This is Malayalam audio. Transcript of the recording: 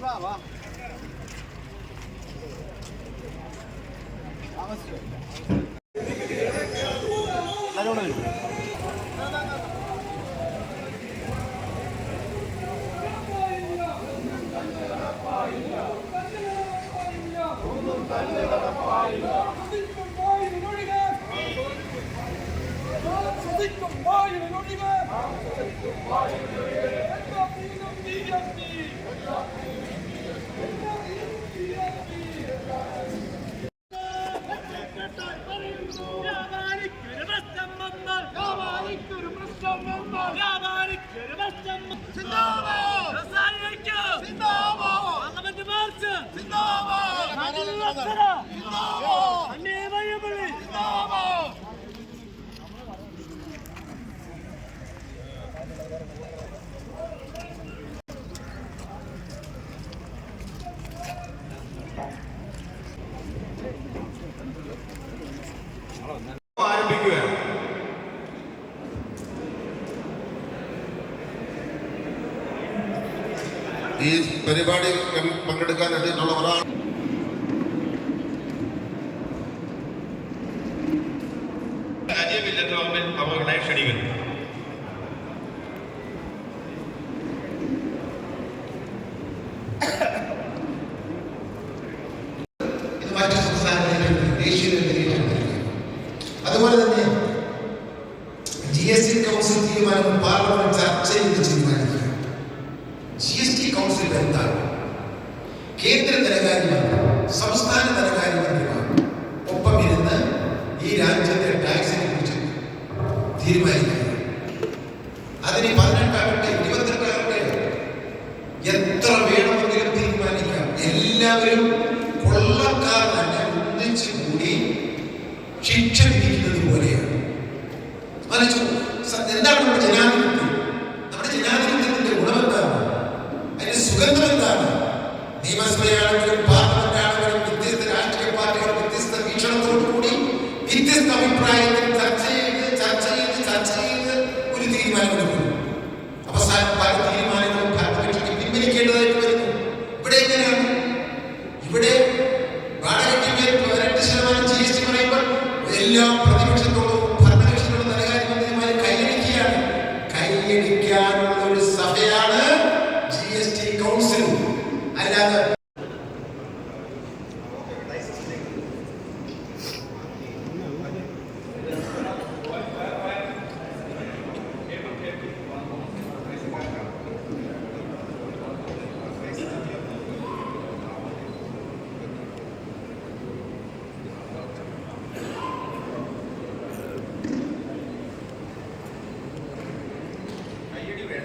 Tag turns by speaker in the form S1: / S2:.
S1: 爸爸。Why are you doing that?
S2: No!
S3: ഈ പരിപാടി പങ്കെടുക്കാൻ എത്തിയിട്ടുള്ള ഒരാൾ
S2: രാജ്യമില്ല ഗവൺമെന്റ് അവരുടെ ക്ഷണിക്കുന്നു
S3: അതുപോലെ തന്നെ ജി എസ് ടി കൗൺസിൽ തീരുമാനം പാർലമെന്റ് ചർച്ച ചെയ്ത് തീരുമാനിക്കുക ജി കൗൺസിൽ എന്താണ് കേന്ദ്ര ധനകാര്യമന്ത്രി സംസ്ഥാന ധനകാര്യമന്ത്രിമാർ ഒപ്പം ഇരുന്ന് ഈ രാജ്യത്തെ ടാക്സിനെ കുറിച്ച് തീരുമാനിക്കുക അതിന് പതിനെട്ടാകട്ടെ ഇരുപത്തെട്ടാകട്ടെ എത്ര വേണമെങ്കിലും തീരുമാനിക്കാം. എല്ലാവരും കൊള്ളക്കാർ തന്നെ ഒന്നിച്ചു കൂടി ശിക്ഷ വിധിക്കുന്നത് പോലെയാണ്. മനസ്സു നിയമസഭയാണെങ്കിലും പാർലമെന്റ് ആണെങ്കിലും രാഷ്ട്രീയ പാർട്ടികൾ വ്യത്യസ്ത വീക്ഷണത്തോടു കൂടി വ്യത്യസ്ത അഭിപ്രായത്തിൽ ചർച്ച ചെയ്ത് ചർച്ച ചെയ്ത് ഒരു തീരുമാനമെടുക്കുന്നു